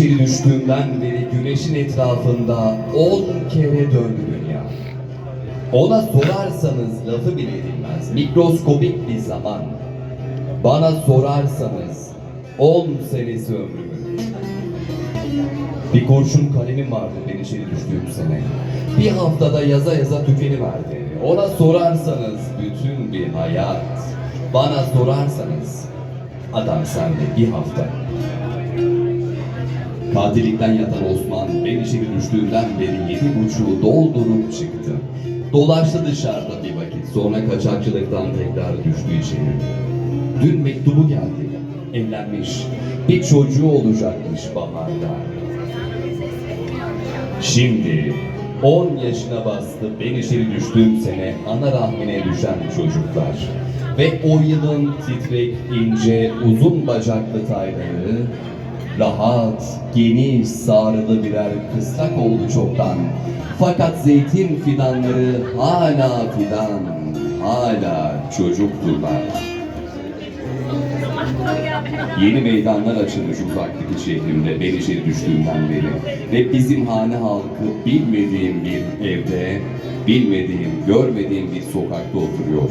İçeri düştüğümden beri güneşin etrafında on kere döndü dünya. Ona sorarsanız lafı bile edilmez. Mikroskobik bir zaman. Bana sorarsanız on senesi ömrümün. Bir kurşun kalemim vardı ben içeri düştüğüm sene. Bir haftada yaza yaza tükeniverdi. Ona sorarsanız bütün bir hayat. Bana sorarsanız adam sende bir hafta. Katillikten yatan Osman ben içeri düştüğünden beri yedi buçuğu doldurup çıktı. Dolaştı dışarıda bir vakit sonra kaçakçılıktan tekrar düştü içeri. Dün mektubu geldi. Evlenmiş. Bir çocuğu olacakmış baharda. Şimdi 10 yaşına bastı ben içeri düştüğüm sene ana rahmine düşen çocuklar. Ve o yılın titrek, ince, uzun bacaklı tayları rahat, geniş, sarılı birer kısrak oldu çoktan. Fakat zeytin fidanları hala fidan, hala çocukturlar. Yeni meydanlar açılmış uzaktaki şehrimde ben içeri düştüğümden beri. Ve bizim hane halkı bilmediğim bir evde, bilmediğim, görmediğim bir sokakta oturuyor.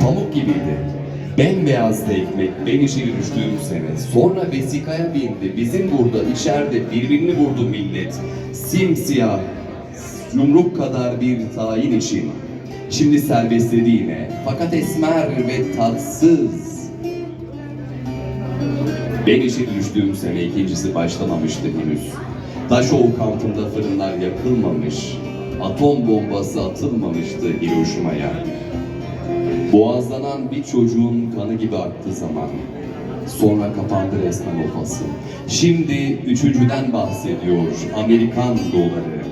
Pamuk gibiydi. Bembeyazdı ekmek ben içeri düştüğüm sene. Sonra vesikaya bindi. Bizim burada içeride birbirini vurdu millet. Simsiyah, yumruk kadar bir tayin için. Şimdi serbestledi yine. Fakat esmer ve tatsız. Ben içeri düştüğüm sene ikincisi başlamamıştı henüz. Daşov kampında fırınlar yakılmamış. Atom bombası atılmamıştı Hiroşima'ya. Boğazlanan bir çocuğun kanı gibi aktı zaman. Sonra kapandı resmen o fasıl. Şimdi üçüncüden bahsediyor Amerikan doları.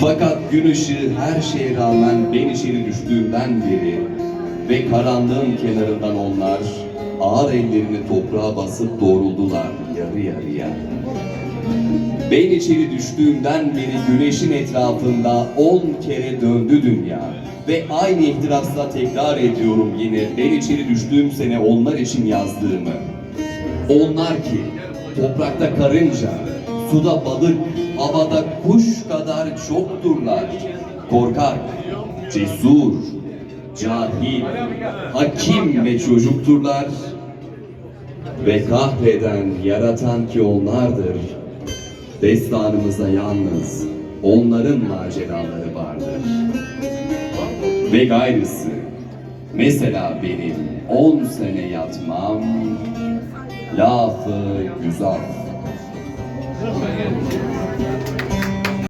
Fakat gün ışığı her şeye rağmen ben içeri düştüğümden beri ve karanlığın kenarından onlar ağır ellerini toprağa basıp doğruldular yarı yarıya. Ben içeri düştüğümden beri güneşin etrafında on kere döndü dünya. Ve aynı ihtirasla tekrar ediyorum yine ben içeri düştüğüm sene onlar için yazdığımı. Onlar ki toprakta karınca, suda balık, havada kuş kadar çokturlar. Korkak, cesur, cahil, hakim ve çocukturlar. Ve kahreden, yaratan ki onlardır. Destanımızda yalnız onların maceraları vardır. Ve gayrısı, mesela benim on sene yatmam, lafı güzel.